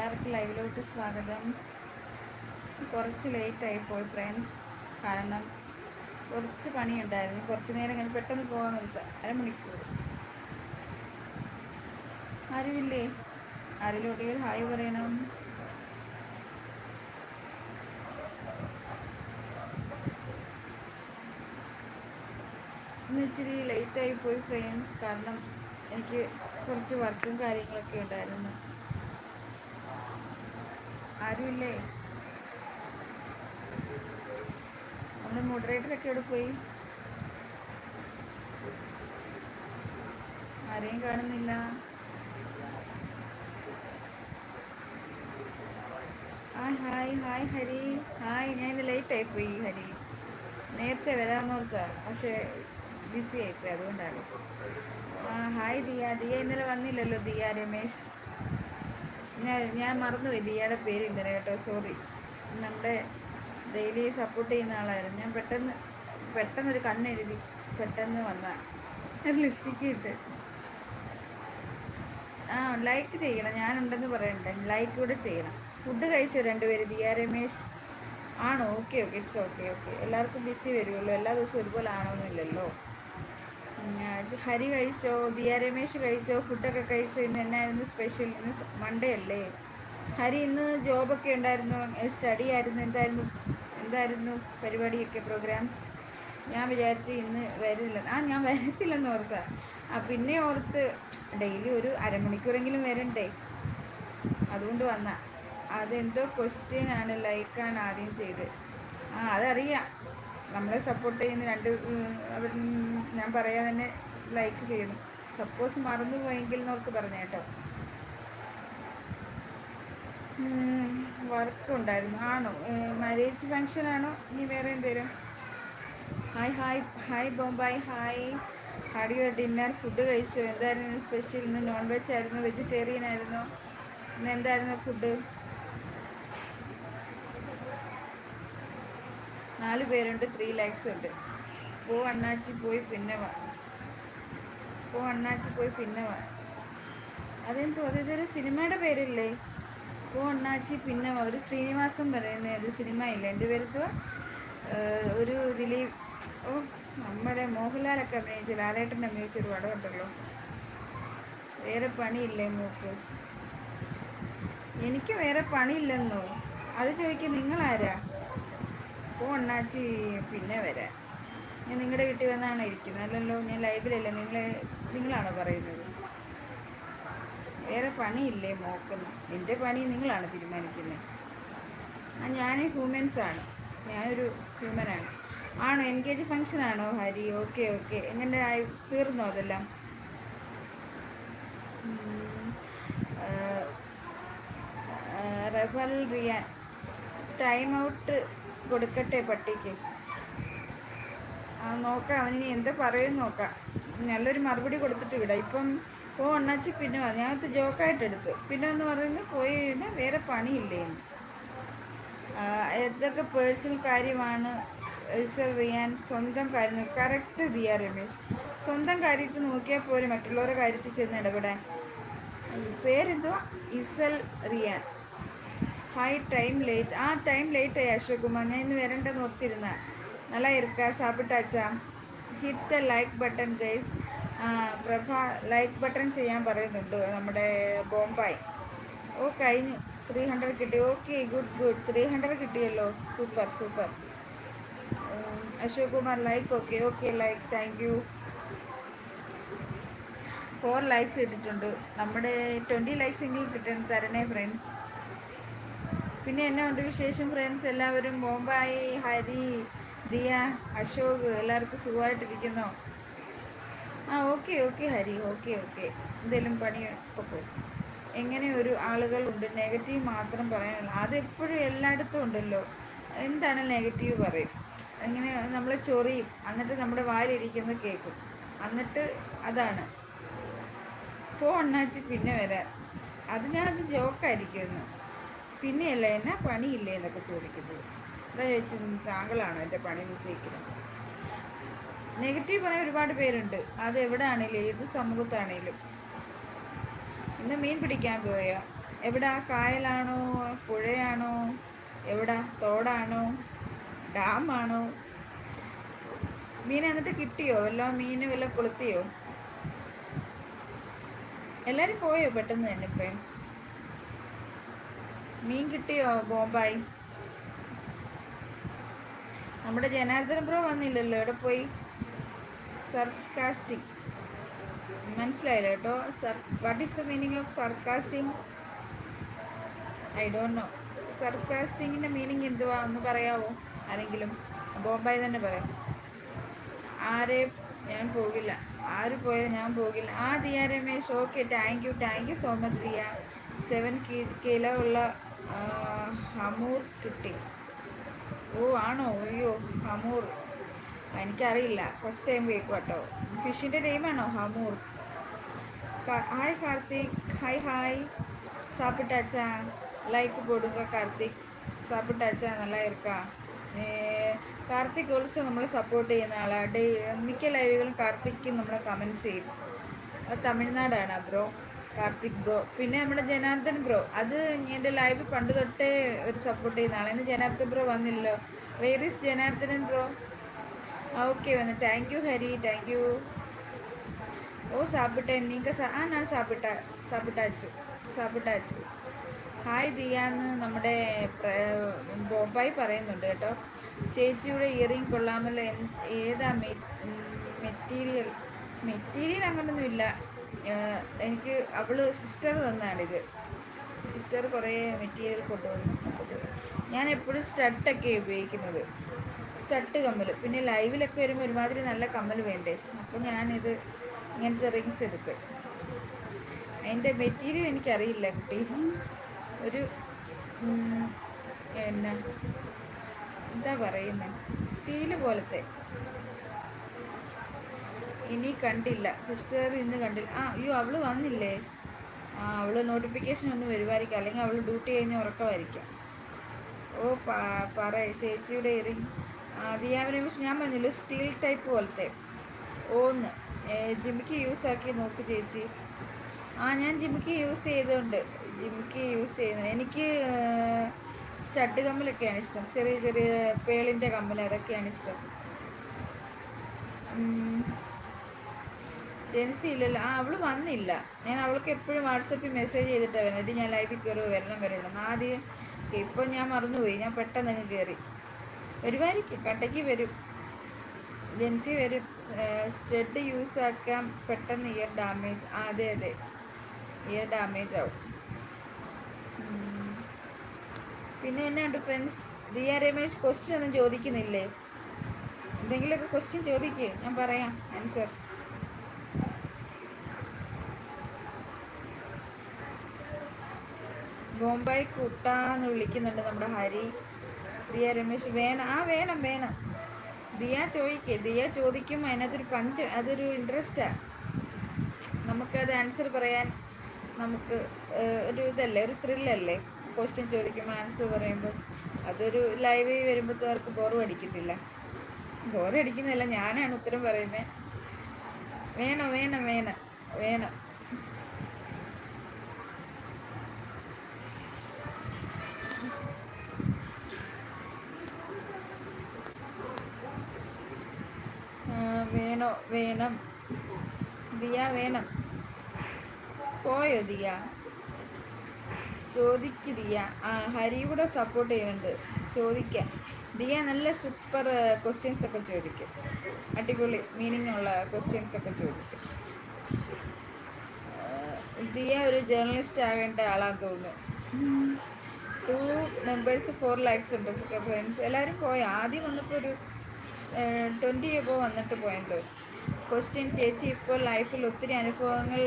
എല്ലാവർക്കും ലൈവിലോട്ട് സ്വാഗതം. കുറച്ച് ലേറ്റായി പോയി ഫ്രണ്ട്സ് കാരണം കുറച്ച് പണിയുണ്ടായിരുന്നു. കുറച്ച് നേരം കഴിഞ്ഞ് പെട്ടെന്ന് പോകാൻ നിർത്താം അരമണിക്കൂർ. ആരുമില്ലേ? ആരിലോട്ട് ഹായ് പറയണം. ഇന്ന് ഇച്ചിരി ലേറ്റായി പോയി ഫ്രണ്ട്സ് കാരണം എനിക്ക് കുറച്ച് വർക്കും കാര്യങ്ങളൊക്കെ ഉണ്ടായിരുന്നു. ആരുമില്ലേ? നമ്മുടെ മോഡറേറ്ററൊക്കെ എവിടെ പോയി? ആരെയും കാണുന്നില്ല. ആ ഹായ് ഹായ് ഹരി. ഹായ് ഞാൻ ലേറ്റായി പോയി ഹരി. നേരത്തെ വരാമെന്നോർത്താ പക്ഷേ ബിസി ആയിപ്പോയി അതുകൊണ്ടാണ്. ആ ഹായ് ദിയ. ദിയ ഇന്നലെ വന്നില്ലല്ലോ ദിയ രമേശ്. ഞാൻ ഞാൻ മറന്നുപോയി ദിയയുടെ പേര് ഇന്നലെ കേട്ടോ സോറി നമ്മുടെ ഡെയിലി സപ്പോർട്ട് ചെയ്യുന്ന ആളായിരുന്നു. ഞാൻ പെട്ടെന്ന് പെട്ടെന്നൊരു കണ്ണെഴുതി പെട്ടെന്ന് വന്ന ലിസ്റ്റിക്ക് ഇട്ട്. ആ ലൈക്ക് ചെയ്യണം. ഞാനുണ്ടെന്ന് പറയണ്ടേ. ലൈക്ക് കൂടെ ചെയ്യണം. ഫുഡ് കഴിച്ചോ രണ്ടുപേര്? ദിയ രമേശ്. ആണോ? Okay okay it's okay okay എല്ലാവർക്കും ബിസി വരുമല്ലോ. എല്ലാ ദിവസവും ഒരുപോലെ ആണോന്നില്ലല്ലോ. ഹരി കഴിച്ചോ ദിയ രമേശ് കഴിച്ചോ ഫുഡൊക്കെ കഴിച്ചോ ഇന്ന് എന്നായിരുന്നു സ്പെഷ്യൽ ഇന്ന് മൺഡേ അല്ലേ? ഹരി ഇന്ന് ജോബൊക്കെ ഉണ്ടായിരുന്നു സ്റ്റഡി ആയിരുന്നു എന്തായിരുന്നു എന്തായിരുന്നു പരിപാടിയൊക്കെ പ്രോഗ്രാം ഞാൻ വിചാരിച്ച് ഇന്ന് വരില്ല ആ ഞാൻ വരത്തില്ലെന്ന് ഓർത്താ. ആ പിന്നെ ഓർത്ത് ഡെയിലി ഒരു അരമണിക്കൂറെങ്കിലും വരണ്ടേ? അതുകൊണ്ട് വന്ന. അതെന്തോ ക്വസ്റ്റ്യൻ ആണ് ലൈക്കാണ് ആദ്യം ചെയ്ത്. ആ അതറിയാം. നമ്മളെ സപ്പോർട്ട് ചെയ്യുന്ന രണ്ട് അവർ ഞാൻ പറയാൻ തന്നെ ലൈക്ക് ചെയ്യണം സപ്പോസ് മറന്നു പോയെങ്കിൽ എന്നോർക്ക് പറഞ്ഞു കേട്ടോ. വർക്ക് ഉണ്ടായിരുന്നു. ആണോ? മാരേജ് ഫങ്ഷൻ ആണോ? ഇനി വേറെ എന്തേലും? Hi hi hi Bombay hi ഹാഡിയോ dinner food കഴിച്ചു. എന്തായിരുന്നു സ്പെഷ്യൽ ഇന്ന് നോൺ വെജ് ആയിരുന്നു വെജിറ്റേറിയൻ ആയിരുന്നു. ഇന്ന് എന്തായിരുന്നു ഫുഡ് നാല് പേരുണ്ട് ത്രീ ലാക്സ് ഉണ്ട്. പോ അണ്ണാച്ചി പോയി പിന്നെ വാ. പോ അണ്ണാച്ചി പോയി പിന്നെ വാ. അതെന്തോ അതൊരു സിനിമയുടെ പേരില്ലേ? പോ അണ്ണാച്ചി പിന്നെ വാ. ഒരു ശ്രീനിവാസൻ പറയുന്ന ഒരു സിനിമ ഇല്ല എന്റെ പേർക്ക് ഒരു ദിലീപ് ഓ നമ്മുടെ മോഹൻലാലൊക്കെ അഭിനയിച്ച ലാലേട്ടൻ അഭിനയിച്ച ഒരു പടം ഉണ്ടല്ലോ. വേറെ പണിയില്ലേ മൂക്ക് എനിക്ക് വേറെ പണിയില്ലെന്നോ? അത് ചോദിക്കും നിങ്ങളാരാ? ഓ അണ്ണാച്ചി പിന്നെ വരാം. ഞാൻ നിങ്ങളുടെ വീട്ടിൽ വന്നാണ് ഇരിക്കുന്നത്. അല്ലല്ലോ ഞാൻ ലൈവിലല്ലേ നിങ്ങളെ നിങ്ങളാണോ പറയുന്നത്? വേറെ പണിയില്ലേ മോക്കുന്നു? എന്റെ പണി നിങ്ങളാണ് തീരുമാനിക്കുന്നത്. ആ ഞാൻ ഹ്യൂമൻസ് ആണ്. ഞാനൊരു ഹ്യൂമനാണ് ആണോ. എൻഗേജ് ഫങ്ഷൻ ആണോ ഹരി? Okay okay. എങ്ങനെ ആയി തീർന്നോ അതെല്ലാം? റഫൽ റിയാൻ ടൈം ഔട്ട് കൊടുക്കട്ടെ പട്ടിക്ക്. ആ നോക്കാം. അവനിനി എന്താ പറയും നോക്കാം. നല്ലൊരു മറുപടി കൊടുത്തിട്ട് വിടാം. ഇപ്പം പോ അണ്ണാച്ചി പിന്നെ. ഞാനത് ജോക്കായിട്ട് എടുത്തു. പിന്നെ എന്ന് പറയുന്നത് പോയി കഴിഞ്ഞാൽ വേറെ പണിയില്ലേ എന്തൊക്കെ പേഴ്സണൽ കാര്യമാണ്. റിസർവ് ചെയ്യാൻ സ്വന്തം കാര്യം കറക്റ്റ് ദിയ രമേശ്. സ്വന്തം കാര്യത്തിൽ നോക്കിയാൽ പോലും മറ്റുള്ളവരുടെ കാര്യത്തിൽ ചെന്ന് ഇടപെടാൻ. പേരെന്തോ ഇസൽ റിയാൻ. ഹായ് ടൈം ലേറ്റ് ആ ടൈം ലേറ്റ് ആയി അശോകുമാർ ഞാൻ ഇന്ന് വരണ്ട ഓർത്തിരുന്ന നല്ല ഇരിക്ക. സാപ്പിട്ടാച്ചാ hit the like button guys Prabha like button ചെയ്യാൻ പറയുന്നുണ്ട് നമ്മുടെ ബോംബായി. ഓ കഴിഞ്ഞു. ത്രീ ഹൺഡ്രഡ് കിട്ടി. Okay good good three hundred കിട്ടിയല്ലോ. Super super Ashok Kumar like okay okay like thank you for likes ഇട്ടിട്ടുണ്ട്. നമ്മുടെ ട്വന്റി ലൈക്സ് എങ്കിലും കിട്ടണം തരണേ ഫ്രണ്ട്സ് പിന്നെ എന്നെ ഉണ്ട് വിശേഷം ഫ്രണ്ട്സ് എല്ലാവരും ബോംബായി ഹരി ദിയ അശോക് എല്ലാവർക്കും സുഖമായിട്ടിരിക്കുന്നു. ആ okay okay Hari okay okay എന്തെങ്കിലും പണി ഒക്കെ എങ്ങനെ ഒരു ആളുകളുണ്ട് നെഗറ്റീവ് മാത്രം പറയാനുള്ള അതെപ്പോഴും എല്ലായിടത്തും ഉണ്ടല്ലോ. എന്താണ് നെഗറ്റീവ് പറയും? അങ്ങനെ നമ്മൾ ചൊറിയും. എന്നിട്ട് നമ്മുടെ വാലിരിക്കുന്നത് കേൾക്കും. എന്നിട്ട് അതാണ്. പോ അണ്ണാച്ചി പിന്നെ വരാം. ഞാനത് ജോക്കായിരിക്കുമെന്ന് പിന്നെയല്ല എന്നാ പണിയില്ലേ എന്നൊക്കെ ചോദിക്കുന്നത്. എന്താ ചോദിച്ചു താങ്കളാണോ എന്റെ പണി നിശ്ചയിക്കുന്നത്? നെഗറ്റീവ് പറയാൻ ഒരുപാട് പേരുണ്ട്. അത് എവിടെ ആണെങ്കിലും ഏത് സമൂഹത്താണേലും. ഇന്ന് മീൻ പിടിക്കാൻ പോയ. എവിടാ? കായലാണോ? പുഴയാണോ? എവിടാ? തോടാണോ? ഡാമാണോ? മീൻ എന്നിട്ട് കിട്ടിയോ? വല്ല മീൻ വല്ല കൊളുത്തിയോ? എല്ലാരും പോയോ പെട്ടെന്ന് തന്നെ ഫ്രണ്ട്സ് മീൻ കിട്ടിയോ? ബോംബായി. നമ്മുടെ ജനാർദ്ദന ബ്രോ വന്നില്ലല്ലോ എവിടെ പോയി? സർക്കാസ്റ്റിംഗ് മനസ്സിലായില്ല കേട്ടോ. Sir what is the meaning of sarcasting I don't know സർക്കാസ്റ്റിങ്ങിന്റെ meaning എന്തുവാ ഒന്ന് പറയാമോ ആരെങ്കിലും? ബോംബായി തന്നെ പറയാം. ആരെ ഞാൻ പോകില്ല. ആര് പോയാലും ഞാൻ പോകില്ല. ആ Diya Ramesh. Okay thank you thank you so much Diya. Seven kilo ഉള്ള ഹമൂർ കിട്ടി ഓ ആണോ അയ്യോ ഹമൂർ എനിക്കറിയില്ല ഫസ്റ്റ് ടൈം കേൾക്കും കേട്ടോ ഫിഷിൻ്റെ നെയിമാണോ ഹമൂർ ഹായ് കാർത്തിക് ഹായ് ഹായ് சாப்பிட்டாச்சா லைக் போடுங்க கார்த்திக் சாப்பிட்டாச்சா நல்லா இருக்கா കാർത്തിക് ഓൾസോ നമ്മളെ സപ്പോർട്ട് ചെയ്യുന്ന ആളാണ് ഡേ മിക്ക ലൈവുകളും കാർത്തിക് നമ്മളെ കമൻസ് ചെയ്യും അത് തമിഴ്നാടാണ് ബ്രോ കാർത്തിക് ബ്രോ. പിന്നെ നമ്മുടെ ജനാർദ്ദൻ ബ്രോ അത് എന്റെ ലൈവ് പണ്ട് തൊട്ടേ ഒരു സപ്പോർട്ട് ചെയ്യുന്ന ആളാണ് ജനാർദ്ദൻ ബ്രോ വന്നില്ലല്ലോ. Where is Janardhanan bro? Okay വന്നു. Thank you Hari. Thank you ഓ സാപ്പിട്ടേൻ നിങ്ങൾക്ക് ആ ഞാൻ സാപ്പിട്ട സാപ്പിട്ടാച്ചു സാപ്പിട്ടാച്ചു ഹായ് ദിയാന്ന് നമ്മുടെ ബോബായി പറയുന്നുണ്ട് കേട്ടോ. ചേച്ചിയുടെ ഇയറിംഗ് കൊള്ളാമല്ലോ. ഏതാ മെറ്റീരിയൽ മെറ്റീരിയൽ അങ്ങനൊന്നുമില്ല. എനിക്ക് അവൾ സിസ്റ്റർ തന്നാണിത്. സിസ്റ്റർ കുറേ മെറ്റീരിയൽ കൊണ്ടുവന്നു ഞാൻ എപ്പോഴും സ്റ്റട്ടൊക്കെ ഉപയോഗിക്കുന്നത്. സ്റ്റട്ട് കമ്മൽ പിന്നെ ലൈവിലൊക്കെ വരുമ്പോൾ ഒരുമാതിരി നല്ല കമ്മൽ വേണ്ടേ? അപ്പോൾ ഞാനിത് ഇങ്ങനത്തെ റിങ്സ് എടുക്കും അതിന്റെ മെറ്റീരിയൽ എനിക്കറിയില്ല കുട്ടി. ഒരു എന്നാ? എന്താ പറയുന്നത് സ്റ്റീൽ പോലത്തെ. ഇനി കണ്ടില്ല. സിസ്റ്റർ ഇന്ന് കണ്ടില്ല. ആ അയ്യോ അവൾ വന്നില്ലേ? ആ അവൾ നോട്ടിഫിക്കേഷൻ ഒന്ന് വരുമായിരിക്കും അല്ലെങ്കിൽ അവൾ ഡ്യൂട്ടി കഴിഞ്ഞ് ഉറക്കമായിരിക്കും. ഓ പറ ചേച്ചിയുടെ ഇറിങ് ദിയാവിനെ കുറിച്ച് ഞാൻ പറഞ്ഞില്ല സ്റ്റീൽ ടൈപ്പ് പോലത്തെ. ഓന്ന് ജിമിക്ക് യൂസ് ആക്കി നോക്ക് ചേച്ചി. ആ ഞാൻ ജിമിക്ക് യൂസ് ചെയ്തുകൊണ്ട് ജിമിക്ക് യൂസ് ചെയ്യുന്നത്. എനിക്ക് സ്റ്റഡ് കമ്മലൊക്കെയാണ് ഇഷ്ടം. ചെറിയ ചെറിയ പേളിന്റെ കമ്മൽ അതൊക്കെയാണ് ഇഷ്ടം. ജെൻസി ഇല്ലല്ലോ. ആ അവൾ വന്നില്ല. ഞാൻ അവൾക്ക് എപ്പോഴും വാട്സപ്പിൽ മെസ്സേജ് ചെയ്തിട്ടാണ് വരുന്നത് ഞാൻ ലൈഫിൽ കയറി വരണം വരണം ആദ്യം ഇപ്പം ഞാൻ മറന്നുപോയി. ഞാൻ പെട്ടെന്ന് അങ്ങ് കയറി വരുമായിരിക്കും കട്ടയ്ക്ക് വരും. ജെൻസി വരും. സ്റ്റഡ് യൂസ് ആക്കാൻ പെട്ടെന്ന് ഇയർ ഡാമേജ് അതെ അതെ. ഇയർ ഡാമേജ് ആവും. പിന്നെ ഉണ്ട് ഫ്രണ്ട്സ് ദിയ രമേശ് ക്വസ്റ്റ്യൻ ഒന്നും ചോദിക്കുന്നില്ലേ? എന്തെങ്കിലുമൊക്കെ ക്വസ്റ്റ്യൻ ചോദിക്കേ. ഞാൻ പറയാം. ആൻസർ ബോംബായി കുട്ടാന്ന് വിളിക്കുന്നുണ്ട് നമ്മുടെ ഹരി. ദിയ രമേശ് വേണം. ആ വേണം വേണം. ദിയ ചോദിക്കേ. ദിയ ചോദിക്കും അതിനകത്തൊരു പഞ്ച് അതൊരു ഇൻട്രസ്റ്റാ നമുക്കത് ആൻസർ പറയാൻ നമുക്ക് ഒരു ഇതല്ലേ ഒരു ത്രില്ലല്ലേ ക്വസ്റ്റ്യൻ ചോദിക്കുമ്പോൾ ആൻസർ പറയുമ്പോൾ അതൊരു ലൈവ് വരുമ്പോൾ അവർക്ക് ബോറും അടിക്കത്തില്ല. ബോർ അടിക്കുന്നില്ല ഞാനാണ് ഉത്തരം പറയുന്നത് വേണം വേണം വേണം വേണം. വേണോ. ദിയ വേണം. പോയോ ദിയ? ചോദിക്ക് ദിയ. ആ ഹരി കൂടെ സപ്പോർട്ട് ചെയ്യുന്നുണ്ട്. ചോദിക്കാം. ദിയ നല്ല സൂപ്പർ ക്വസ്റ്റ്യൻസ് ഒക്കെ ചോദിക്കും. അടിപൊളി മീനിങ് ഉള്ള ക്വസ്റ്റ്യൻസ് ഒക്കെ ചോദിക്കും. ദിയ ഒരു ജേർണലിസ്റ്റ് ആകേണ്ട ആളാന്ന് തോന്നുന്നു. ടു മെമ്പേഴ്സ് ഫോർ ലാക്സ് ഉണ്ട്. ഫ്രണ്ട്സ് എല്ലാവരും പോയി? ആദ്യം വന്നപ്പോൾ ഒരു ട്വന്റി എബോ വന്നിട്ട് പോയല്ലോ. ക്വസ്റ്റ്യൻ ചേച്ചി ഇപ്പോൾ ലൈഫിൽ ഒത്തിരി അനുഭവങ്ങൾ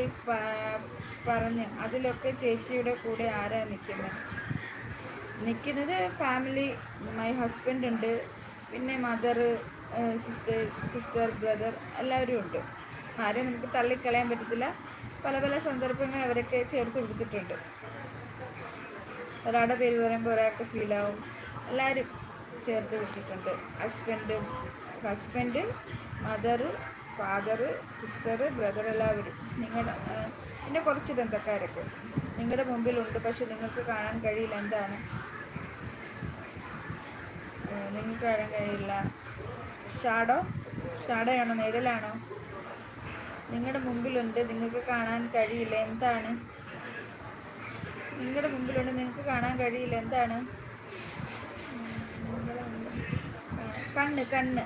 പറഞ്ഞ്. അതിലൊക്കെ ചേച്ചിയുടെ കൂടെ ആരാ നിൽക്കുന്നത് നിൽക്കുന്നത് ഫാമിലി മൈ ഹസ്ബൻഡ് ഉണ്ട്. പിന്നെ മദർ സിസ്റ്റർ സിസ്റ്റർ ബ്രദർ എല്ലാവരും ഉണ്ട്. ആരെയും നമുക്ക് തള്ളിക്കളയാൻ പറ്റത്തില്ല. പല പല സന്ദർഭങ്ങൾ അവരൊക്കെ ചേർത്ത് പിടിച്ചിട്ടുണ്ട്. ഒരാളുടെ പേര് പറയുമ്പോൾ ഒരാൾക്ക് ഫീലാവും എല്ലാവരും ചേർത്ത് പിടിച്ചിട്ടുണ്ട്. ഹസ്ബൻഡും husband mother father sister brother എല്ലാവരും നിങ്ങളുടെ പിന്നെ കുറച്ച് ബന്ധക്കാരൊക്കെ. നിങ്ങളുടെ മുമ്പിലുണ്ട് പക്ഷെ നിങ്ങൾക്ക് കാണാൻ കഴിയില്ല. എന്താണ്? നിങ്ങൾക്ക് കാണാൻ കഴിയില്ല. ഷാഡോ? ഷാഡോയാണോ? നിഴലാണോ? നിങ്ങളുടെ മുമ്പിലുണ്ട് നിങ്ങൾക്ക് കാണാൻ കഴിയില്ല. എന്താണ്? നിങ്ങളുടെ മുമ്പിലുണ്ട് നിങ്ങൾക്ക് കാണാൻ കഴിയില്ല. എന്താണ്? കണ്ണ് കണ്ണ്.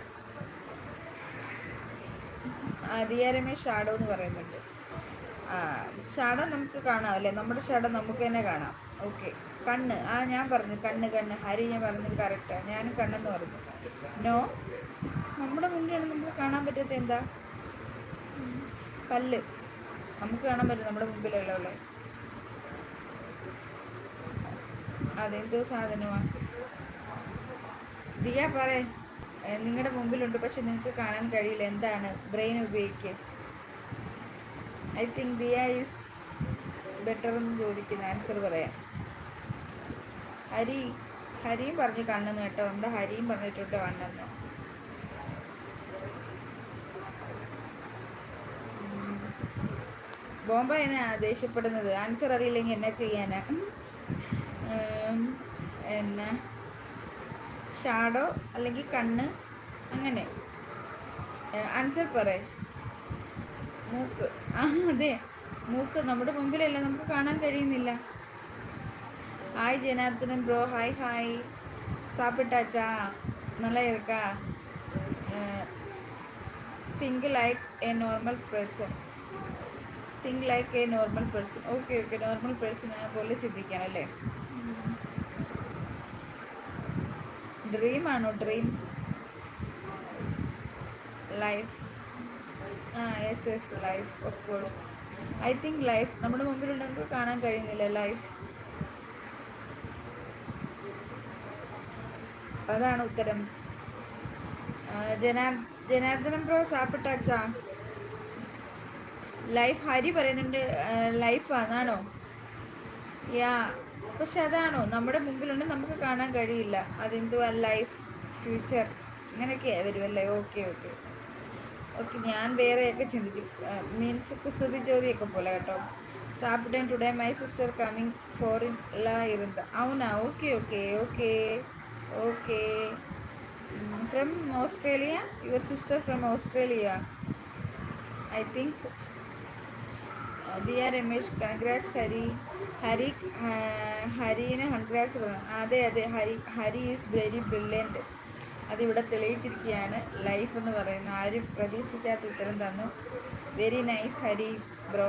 ദിയാരമേ ഷാഡോ എന്ന് പറയുന്നുണ്ട്. ആ ഷാഡോ നമുക്ക് കാണാം അല്ലേ നമ്മുടെ ഷാഡോ നമുക്ക് തന്നെ കാണാം. ഓക്കെ. കണ്ണ്. ആ ഞാൻ പറഞ്ഞു. കണ്ണ് കണ്ണ്. ഹരി ഞാൻ പറഞ്ഞത് കറക്റ്റാണ് ഞാനും കണ്ണെന്ന് പറഞ്ഞു. നോ? നമ്മുടെ മുന്നിലാണ് നമുക്ക് കാണാൻ പറ്റാത്ത എന്താ? പല്ല്. നമുക്ക് കാണാൻ പറ്റും നമ്മുടെ മുമ്പിലല്ല അതെന്തോ സാധനമാണ് ദിയ പറ നിങ്ങളുടെ മുമ്പിലുണ്ട് പക്ഷെ നിങ്ങൾക്ക് കാണാൻ കഴിയില്ല എന്താണ് ബ്രെയിൻ ഉപയോഗിക്കുക I think Diya is better എന്ന് ചോദിക്കുന്ന ആൻസർ പറയാം. ഹരി ഹരിയും പറഞ്ഞു കണ്ണെന്ന് കേട്ടോ. നമ്മുടെ ഹരിയും പറഞ്ഞിട്ടുണ്ട് കണ്ണെന്ന്. ബോംബ എന്നാ ദേഷ്യപ്പെടുന്നത്? ആൻസർ അറിയില്ലെങ്കിൽ എന്നാ ചെയ്യാനാ? എന്നാ? ഷാഡോ അല്ലെങ്കിൽ കണ്ണ് അങ്ങനെ. ആൻസർ പറയേ. മൂക്ക്. ആ അതെ. മൂക്ക് നമ്മുടെ മുമ്പിലല്ല നമുക്ക് കാണാൻ കഴിയുന്നില്ല. Hi Janardhanan bro hi hi സാപ്പിട്ടാച്ചാ. നല്ല ഇരിക്കാ think like a normal person think like a normal person okay okay normal person പോലെ ചിന്തിക്കാം അല്ലേ? ഡ്രീം ആണോ? ഡ്രീം ലൈഫ് ആ yes yes life of course I think life നമ്മുടെ മുമ്പിലുണ്ടെങ്കിൽ കാണാൻ കഴിയുന്നില്ല ലൈഫ് അതാണ് ഉത്തരം. ജനാ ജനാർദ്ദനം ബ്രോ സാപ്പിട്ടാച്ച ലൈഫ് ഹരി പറയുന്നുണ്ട് ലൈഫ് ആണാണോ യാ പക്ഷെ അതാണോ? നമ്മുടെ മുമ്പിലുണ്ട് നമുക്ക് കാണാൻ കഴിയില്ല. അതെന്തുവാ? ലൈഫ് ഫ്യൂച്ചർ അങ്ങനെയൊക്കെ വരുമല്ലേ? ഓക്കെ ഓക്കെ ഓക്കെ ഞാൻ വേറെയൊക്കെ ചിന്തിച്ചു മീൻസ് കുസൃതി ജ്യോതിയൊക്കെ പോലെ കേട്ടോ. Saturday today my sister coming foreign ഇരുന്ന്. അവനാ? Okay okay okay okay from Australia your sister from Australia I think Diya Ramesh congrats Hari Hari ഹരിന് congrats അതെ അതെ Hari Hari is very brilliant അതിവിടെ തെളിയിച്ചിരിക്കുകയാണ്. ലൈഫ് എന്ന് പറയുന്നത്. ആരും പ്രതീക്ഷിക്കാത്ത ഉത്തരം തന്നു. Very nice Hari bro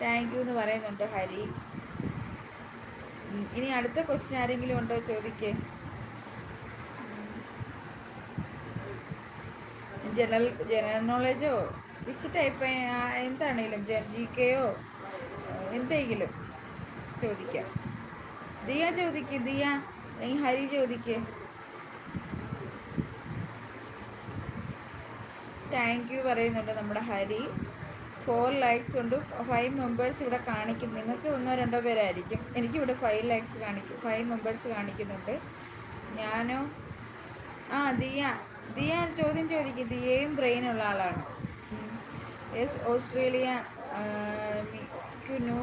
thank you എന്ന് പറയുന്നുണ്ട് ഹരി ഇനി അടുത്ത ക്വസ്റ്റ്യൻ ആരെങ്കിലും ഉണ്ടോ ചോദിക്കേ? ജനറൽ ജനറൽ നോളജോ വിച്ച് ടൈപ്പ് എന്താണെങ്കിലും ജി കെയോ എന്തെങ്കിലും ചോദിക്കാം. ദിയ ചോദിക്ക് ദിയ അല്ലെങ്കിൽ ഹരി ചോദിക്ക്. താങ്ക് യു പറയുന്നുണ്ട് നമ്മുടെ ഹരി. ഫോർ ലൈക്സ് ഉണ്ട് ഫൈവ് മെമ്പേഴ്സ് ഇവിടെ കാണിക്കും. നിങ്ങൾക്ക് ഒന്നോ രണ്ടോ പേരായിരിക്കും. എനിക്കിവിടെ ഫൈവ് ലൈക്സ് കാണിക്കും. ഫൈവ് മെമ്പേഴ്സ് കാണിക്കുന്നുണ്ട്. ഞാനോ? ആ ദിയ. ദിയ ചോദ്യം ചോദിക്കും. ദിയയും ബ്രെയിനുള്ള ആളാണ്. എസ് ഓസ്ട്രേലിയ മിക്കുനു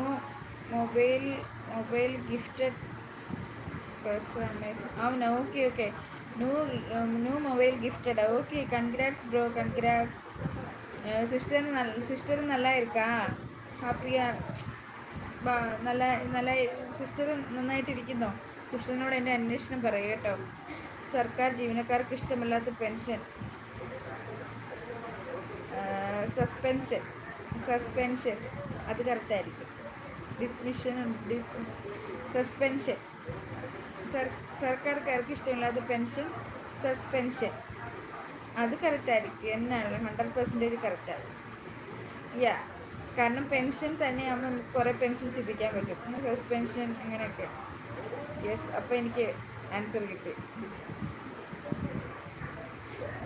മൊബൈൽ മൊബൈൽ ഗിഫ്റ്റഡ് പേഴ്സണേഴ്സ് അവന okay okay new new mobile gifted okay congrats bro congrats sister നല്ല സിസ്റ്റർ നല്ല ഇരിക്കാ ഹാപ്പിയാ നല്ല നല്ല സിസ്റ്റർ നന്നായിട്ടിരിക്കുന്നോ സിസ്റ്ററിനോട് എന്റെ അന്വേഷണം പറയൂ കേട്ടോ. സർക്കാർ ജീവനക്കാർക്ക് ഇഷ്ടമല്ലാത്ത പെൻഷൻ. സസ്പെൻഷൻ സസ്പെൻഷൻ അത് കറക്റ്റായിരിക്കും ഡിസ്മിഷൻ ഡിസ് സസ്പെൻഷൻ സർ സർക്കാർക്കാർക്ക് ഇഷ്ടമില്ലാത്ത പെൻഷൻ സസ്പെൻഷൻ അത് കറക്റ്റായിരിക്കും എന്നാണ് ഹൺഡ്രഡ് പെർസെന്റേജ് കറക്റ്റാണ് യാ കാരണം പെൻഷൻ തന്നെയാകുമ്പോൾ കുറേ പെൻഷൻ ചിന്തിക്കാൻ പറ്റും. സസ്പെൻഷൻ അങ്ങനെയൊക്കെ. യെസ് അപ്പോൾ എനിക്ക് ആൻസർ കിട്ടി.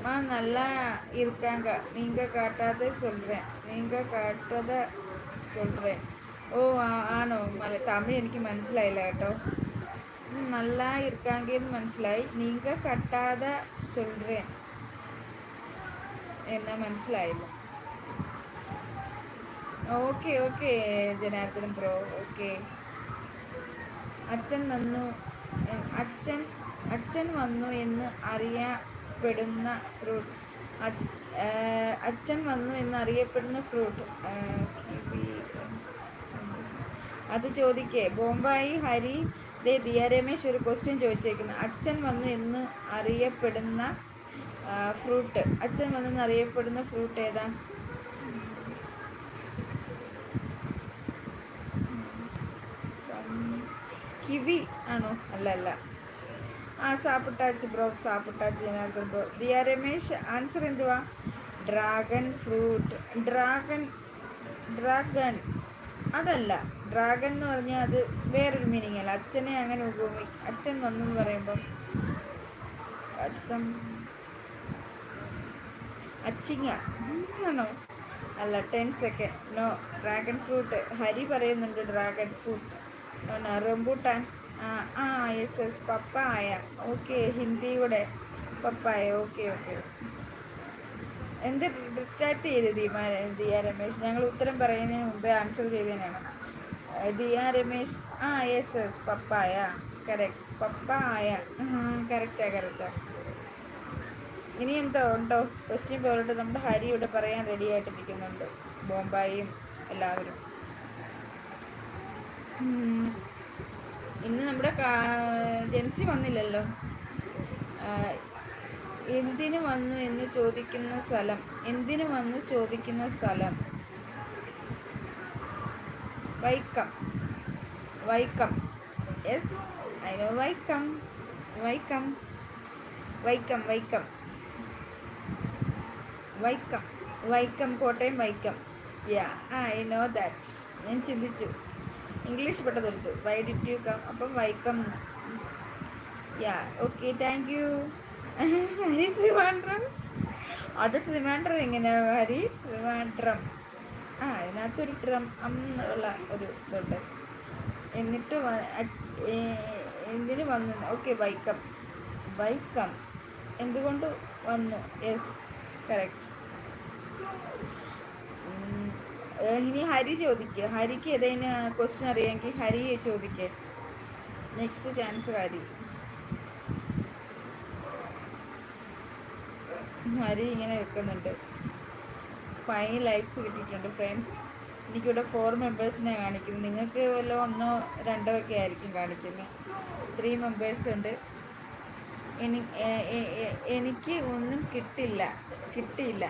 அம்மா நல்லா இருக்காங்க நீங்கள் காட்டாத சொல்கிறேன் நீங்கள் കാട്ടാതെ சொல்கிறேன் ഓ ആ- ആണോ മല തമിഴ് എനിക്ക് മനസ്സിലായില്ല കേട്ടോ ഉം, நல்லா இருக்காங்கன்னு മനസ്സിലായി നിങ്ങൾ കട്ടാതെ சொல்கிறேன் എന്നാ മനസ്സിലായില്ല ഓക്കെ ഓക്കെ ജനാർദ്ദനം ബ്രോ ഓക്കെ അച്ഛൻ വന്നു അച്ഛൻ അച്ഛൻ വന്നു എന്ന് അറിയപ്പെടുന്ന ഫ്രൂട്ട് അച്ഛൻ വന്നു എന്ന് അറിയപ്പെടുന്ന ഫ്രൂട്ട് അത് ചോദിക്കേ ബോംബായി ഹരി ദേ ദിയ രമേശ് ഒരു ക്വസ്റ്റ്യൻ ചോദിച്ചേക്കുന്നു അച്ഛൻ വന്നു എന്ന് അറിയപ്പെടുന്ന ഫ്രൂട്ട് അച്ഛൻ വന്നു അറിയപ്പെടുന്ന ഫ്രൂട്ട് ഏതാ കിവി ആണോ അല്ല അല്ല ആ സാപ്പിട്ടാച്ച് ബ്രോ സാപ്പിട്ടാച്ച് ജനാർദ്ദൻ ബ്രോ ദിയ രമേശ് ആൻസർ എന്തുവാ? Dragon fruit. Dragon dragon. അതല്ല ഡ്രാഗൺ എന്ന് പറഞ്ഞാൽ അത് വേറൊരു മീനിങ് അല്ല. അച്ഛനെ അങ്ങനെ ഉപയോഗി അച്ഛൻ വന്നെന്ന് പറയുമ്പം അച്ഛൻ അച്ചിങ്ങ. ആണോ? അല്ല ten second. No dragon fruit. Hari പറയുന്നുണ്ട് ഡ്രാഗൺ ഫ്രൂട്ട്. റംബൂട്ടാൻ. ആ യെസ് എസ് പപ്പായ. ഓക്കെ ഹിന്ദിയുടെ പപ്പായ ഓക്കെ ഓക്കെ എന്ത് ഡിസ്ട്രാക്ട് ചെയ്ത് ദീമാ ദിയ രമേശ്? ഞങ്ങൾ ഉത്തരം പറയുന്നതിന് മുമ്പേ ആൻസർ ചെയ്തതിനാണ് ദിയ രമേശ് ആ yes yes papaya. Correct papaya. Correct കറക്റ്റാ ഇനി എന്തോ ഉണ്ടോ? ക്വസ്റ്റ്യൻ പോലോട്ട് നമ്മുടെ ഹരി ഇവിടെ പറയാൻ റെഡി ആയിട്ട് നിൽക്കുന്നുണ്ട്. ബോംബായും എല്ലാവരും. ഇന്ന് നമ്മുടെ ജെൻസി വന്നില്ലല്ലോ. എന്തിനു വന്നു എന്ന് ചോദിക്കുന്ന സ്ഥലം എന്തിനു വന്നു ചോദിക്കുന്ന സ്ഥലം? Vaikom. Vaikom. Yes I know Vaikom. Vaikom. Vaikom Vaikom. Vaikom. Vaikom Kottayam Vaikom. Yeah I know that ഞാൻ ചിന്തിച്ചു. ഇംഗ്ലീഷ് പെട്ടതെടുത്തു വൈ ഡിറ്റ് യു കം അപ്പം Vaikom. Yeah okay thank you Hari Trivandrum. അത് ത്രിവാൻഡ്രം എങ്ങനെ ഹരി? ത്രിവാൻഡ്രം. ആ അതിനകത്തൊരു ട്രം എന്നുള്ള ഒരു ഇതുണ്ട്. എന്നിട്ട് എന്തിന് വന്നു ഓക്കെ വൈക്കം. വൈക്കം. എന്തുകൊണ്ട് വന്നു? യെസ് കറക്റ്റ് ഇനി ഹരി ചോദിക്കുക ഹരിക്ക് ഏതെങ്കിലും ക്വസ്റ്റ്യൻ അറിയാമെങ്കിൽ ഹരി ചോദിക്കേ. Next chance Hari. ഹരി ഇങ്ങനെ വെക്കുന്നുണ്ട്. ഫൈവ് ലൈക്സ് കിട്ടിയിട്ടുണ്ട് ഫ്രണ്ട്സ് എനിക്കിവിടെ ഫോർ മെമ്പേഴ്സിനെ കാണിക്കുന്നു. നിങ്ങൾക്ക് വല്ല ഒന്നോ രണ്ടോ ഒക്കെ ആയിരിക്കും കാണിക്കുന്നത്. ത്രീ മെമ്പേഴ്സ് ഉണ്ട്. എനിക്ക് ഒന്നും കിട്ടില്ല. കിട്ടിയില്ല.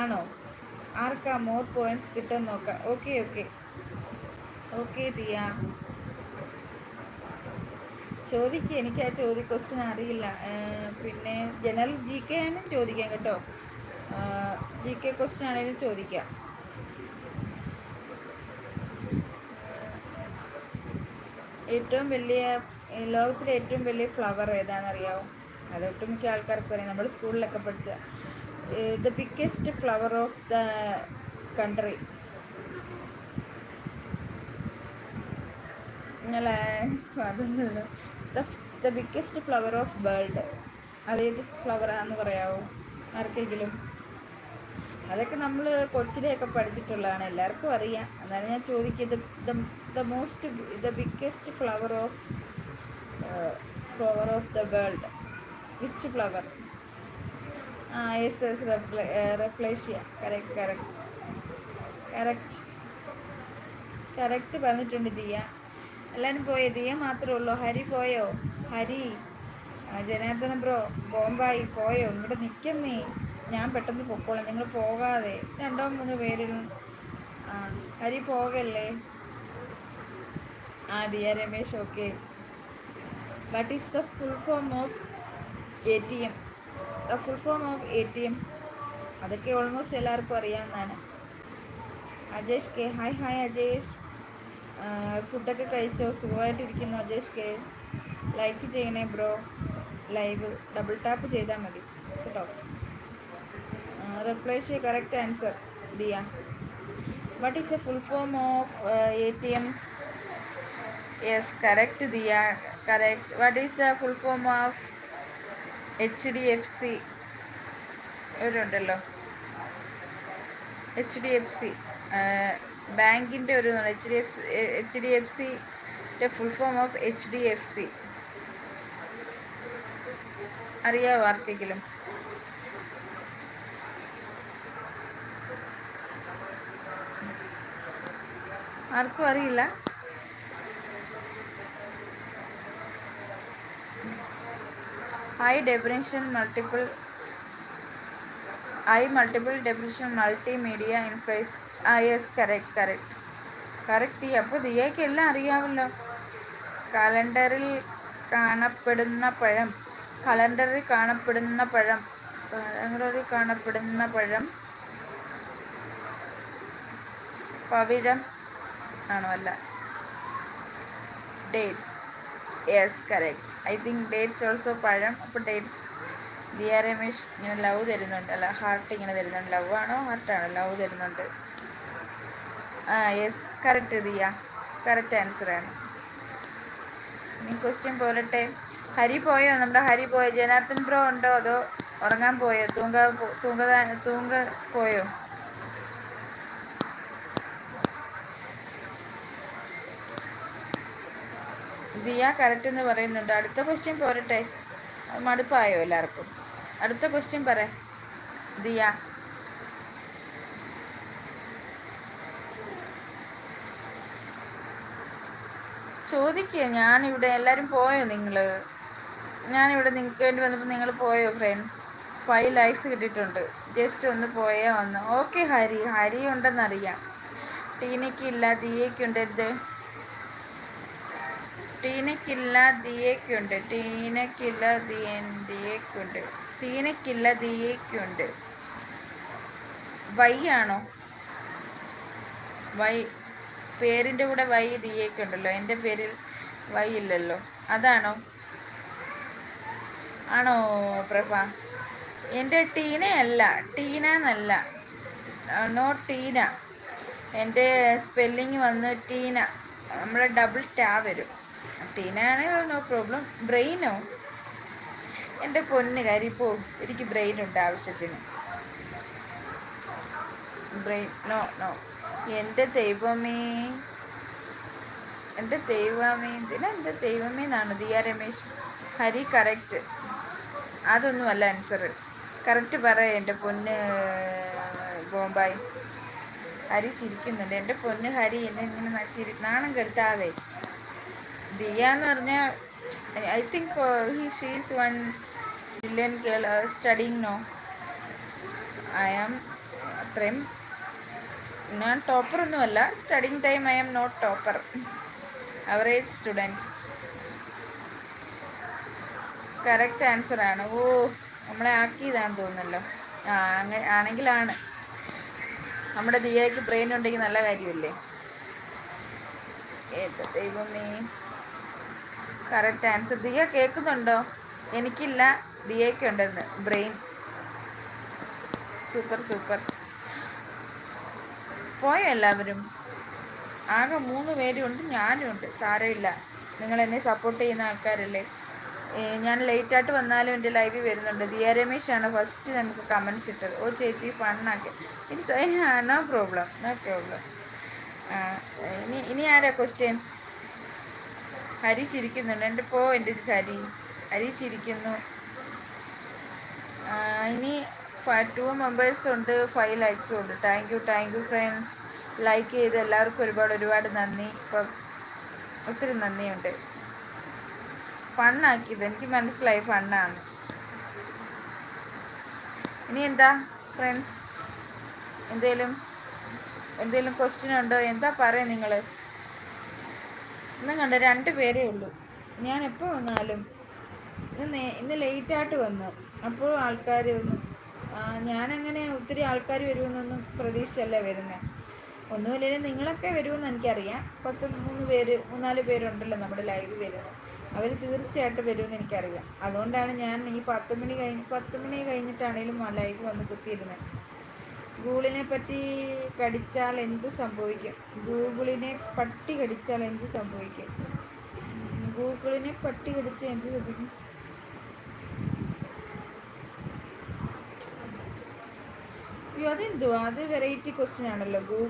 ആണോ? ആർക്കാ മോർ പോയിന്റ്സ് കിട്ടാൻ നോക്കാം. ഓക്കെ ഓക്കെ ഓക്കെ ദിയ ചോദിക്കുക എനിക്ക് ആ ചോദ്യ ക്വസ്റ്റ്യൻ അറിയില്ല. പിന്നെ ജനറൽ ജി കെ ആണെങ്കിലും ചോദിക്കാം കേട്ടോ. ജി കെ ക്വസ്റ്റ്യൻ ആണെങ്കിലും ചോദിക്കാം. ഏറ്റവും വലിയ ലോകത്തിലെ ഏറ്റവും വലിയ ഫ്ലവർ ഏതാണെന്ന് അറിയാമോ അത് ഒട്ടുമിക്ക ആൾക്കാർക്ക് പറയാം നമ്മുടെ സ്കൂളിലൊക്കെ പഠിച്ച biggest flower of the country നിങ്ങളെ the biggest flower of world അതേത് ഫ്ലവറാന്ന് പറയാമോ ആർക്കെങ്കിലും? അതൊക്കെ നമ്മൾ കൊച്ചിലെയൊക്കെ പഠിച്ചിട്ടുള്ളതാണ്. എല്ലാവർക്കും അറിയാം. അതാണ് ഞാൻ ചോദിക്കുന്നത് the most the biggest flower of flower of the world which flower ആ yes yes rafflesia correct correct correct correct പറഞ്ഞിട്ടുണ്ട് ദിയ. എല്ലാവരും പോയോ? ദിയ മാത്രമേ ഉള്ളൂ? ഹരി പോയോ? ഹരി. ജനാർദ്ദന ബ്രോ ബോംബായി. പോയോ? ഇവിടെ നിൽക്കുന്നേ ഞാൻ പെട്ടെന്ന് പൊക്കോളാം. നിങ്ങൾ പോകാതെ. രണ്ടോ മൂന്ന് പേരിൽ ഹരി പോകല്ലേ? ആ Diya Ramesh okay what is the full form of A T M full form of A T M അതൊക്കെ ഓൾമോസ്റ്റ് എല്ലാവർക്കും അറിയാവുന്നതാണ്. Ajesh K. Hi hi Ajesh. ഫുഡൊക്കെ കഴിച്ചോ? സുഖമായിട്ടിരിക്കുന്നു അജേഷ് കെ. ലൈക്ക് ചെയ്യണേ ബ്രോ ലൈവ് ഡബിൾ ടാപ്പ് ചെയ്താൽ മതി. കേട്ടോ? റിപ്ലൈ ചെയ്യ. Correct answer Diya. What is a full form of A T M yes correct Diya. Correct what is the full form of H D F C ഒരുണ്ടല്ലോ H D F C ബാങ്കിന്റെ ഒരു H D F C H D F C full form of H D F C അറിയാവോ ആർക്കെങ്കിലും? ആർക്കും അറിയില്ല. High definition multiple I multiple definition multimedia interface I yes correct correct correct തീ അപ്പോൾ ദിയയ്ക്ക് എല്ലാം അറിയാമല്ലോ. കലണ്ടറിൽ കാണപ്പെടുന്ന പഴം കലണ്ടറിൽ കാണപ്പെടുന്ന പഴം കലണ്ടറിൽ കാണപ്പെടുന്ന പഴം പവിഴം ആണോ അല്ല? Dates yes correct I think dates also പഴം. അപ്പോൾ ഡേറ്റ്സ് ദിയ രമേഷ് ഇങ്ങനെ ലവ് തരുന്നുണ്ട് അല്ല ഹാർട്ട് ഇങ്ങനെ തരുന്നുണ്ട്. ലവ് ആണോ ഹാർട്ടാണോ ലവ് തരുന്നുണ്ട്. ആ യെസ് കറക്റ്റ് ദിയ. കറക്റ്റ് ആൻസറാണ് ഇനി ക്വസ്റ്റ്യൻ പോരട്ടെ? ഹരി പോയോ? നമ്മുടെ ഹരി പോയോ? ജനാർദ്ദൻ ബ്രോ ഉണ്ടോ? അതോ ഉറങ്ങാൻ പോയോ? തൂങ്ക തൂങ്ക തൂങ്ക പോയോ? ദിയ കറക്റ്റ് എന്ന് പറയുന്നുണ്ട്. അടുത്ത ക്വസ്റ്റ്യൻ പോരട്ടെ? മടുപ്പായോ എല്ലാവർക്കും? അടുത്ത ക്വസ്റ്റ്യൻ പറ ദിയ. ചോദിക്കുക ഞാനിവിടെ എല്ലാവരും പോയോ നിങ്ങൾ ഞാനിവിടെ നിങ്ങൾക്ക് വേണ്ടി വന്നപ്പോൾ നിങ്ങൾ പോയോ ഫ്രണ്ട്സ് ഫൈവ് ലൈക്സ് കിട്ടിയിട്ടുണ്ട്. ജസ്റ്റ് ഒന്ന് പോയാൽ വന്നു. ഓക്കെ ഹരി. ഹരി ഉണ്ടെന്നറിയാം. ടീനയ്ക്കില്ല ദിയയ്ക്കുണ്ട് ഇത് ടീനയ്ക്കില്ല ദിയയ്ക്കുണ്ട് ടീനയ്ക്കില്ല ദിയ ദിയയ്ക്കുണ്ട് ടീനയ്ക്കില്ല ദിയയ്ക്കുണ്ട് വൈ ആണോ? വൈ പേരിന്റെ കൂടെ വൈ ദിയയ്ക്കുണ്ടല്ലോ എന്റെ പേരിൽ വൈ ഇല്ലല്ലോ. അതാണോ? ആണോ പ്രഭ? എന്റെ ടീനയല്ല ടീന എന്നല്ല നോ ടീന. എന്റെ സ്പെല്ലിങ് വന്ന് ടീന. നമ്മുടെ ഡബിൾ ടാ വരും. ടീനാണ് നോ പ്രോബ്ലം ബ്രെയിനോ എന്റെ പൊന്ന് കാര്യം ഇപ്പോൾ എനിക്ക് ബ്രെയിൻ ഉണ്ട് ആവശ്യത്തിന്. ബ്രെയിൻ നോ നോ എന്റെ ദൈവമേ. എന്റെ ദൈവമേ. എന്തിനാ എന്റെ ദൈവമേ എന്നാണ്? ദിയ രമേശ്. ഹരി കറക്റ്റ് അതൊന്നുമല്ല ആൻസർ കറക്റ്റ് പറ എന്റെ പൊന്ന് ബോംബായി. ഹരി ചിരിക്കുന്നുണ്ട്. എന്റെ പൊന്ന് ഹരി എന്നെ ഇങ്ങനെ ചിരി നാണം കെടുത്താതെ ദിയ എന്ന് പറഞ്ഞാൽ I think he she's one billion girl studying no I am അത്രയും ഞാൻ ടോപ്പർ ഒന്നുമല്ല. Studying time I am not topper average student correct answer ആണ്. ഓ നമ്മളെ ആക്കിയതാന്ന് തോന്നുന്നല്ലോ. ആ അങ്ങനെ ആണെങ്കിലാണ്. നമ്മുടെ ദിയയ്ക്ക് ബ്രെയിൻ ഉണ്ടെങ്കിൽ നല്ല കാര്യമല്ലേ? ഏത് ദൈവമേ. Correct answer. ദിയ കേൾക്കുന്നുണ്ടോ? എനിക്കില്ല. ദിയയ്ക്ക് ഉണ്ടെന്ന് ബ്രെയിൻ. Super super. പോയോ എല്ലാവരും? ആകെ മൂന്ന് പേരും ഉണ്ട് ഞാനും ഉണ്ട്. സാരമില്ല. നിങ്ങൾ എന്നെ സപ്പോർട്ട് ചെയ്യുന്ന ആൾക്കാരല്ലേ. ഞാൻ ലേറ്റായിട്ട് വന്നാലും എന്റെ ലൈവ് വരുന്നുണ്ട്. ദിയ രമേശാണ് ഫസ്റ്റ് നമുക്ക് കമൻസ് ഇട്ടത്. ഓ ചേച്ചി ഫണ്ണാക്കി it's no problem no problem ഇനി ഇനി ആരാ ക്വസ്റ്റ്യൻ ഹരി ചിരിക്കുന്നുണ്ട്. എന്റെ പോ എന്റെ ഹരി ഹരി ചിരിക്കുന്നു. ഇനി ടു മെമ്പേഴ്സ് ഉണ്ട്. ഫൈവ് ലൈക്സും ഉണ്ട്. Thank you thank you friends like ചെയ്ത് എല്ലാവർക്കും ഒരുപാട് ഒരുപാട് നന്ദി. ഇപ്പം ഒത്തിരി നന്ദിയുണ്ട്. ഫണ്ണാക്കിയത് എനിക്ക് മനസ്സിലായി ഫണ്ണാണ് ഇനി എന്താ ഫ്രണ്ട്സ് എന്തേലും എന്തേലും ക്വസ്റ്റ്യൻ ഉണ്ടോ? എന്താ പറയാ നിങ്ങൾ ഇന്ന് കണ്ട രണ്ട് പേരേ ഉള്ളൂ. ഞാൻ എപ്പോൾ വന്നാലും ഇന്ന് ഇന്ന് ലേറ്റായിട്ട് വന്നു. അപ്പോൾ ആൾക്കാർ ഒന്നും ഞാനങ്ങനെ ഒത്തിരി ആൾക്കാർ വരുമെന്നൊന്നും പ്രതീക്ഷിച്ചല്ല വരുന്നത് ഒന്നുമില്ലെങ്കിൽ നിങ്ങളൊക്കെ വരുമെന്ന് എനിക്കറിയാം. പത്ത് മൂന്ന് പേര് മൂന്നാൽ പേരുണ്ടല്ലോ നമ്മുടെ ലൈവ് വരുന്നത് അവർ തീർച്ചയായിട്ടും വരുമെന്ന് എനിക്കറിയാം. അതുകൊണ്ടാണ് ഞാൻ ഈ പത്ത് മണി കഴിഞ്ഞ് പത്ത് മണി കഴിഞ്ഞിട്ടാണേലും ലൈവ് വന്ന് കുത്തിയിരുന്നത് ഗൂഗിളിനെ പറ്റി കടിച്ചാൽ എന്ത് സംഭവിക്കും? ഗൂഗിളിനെ പട്ടി കടിച്ചാൽ എന്ത് സംഭവിക്കും? ഗൂഗിളിനെ പട്ടി കടിച്ചാൽ എന്ത് സംഭവിക്കും? അതെന്തുവാ? അത് വെറൈറ്റി ക്വസ്റ്റ്യൻ ആണല്ലോ. ഗൂഗിൾ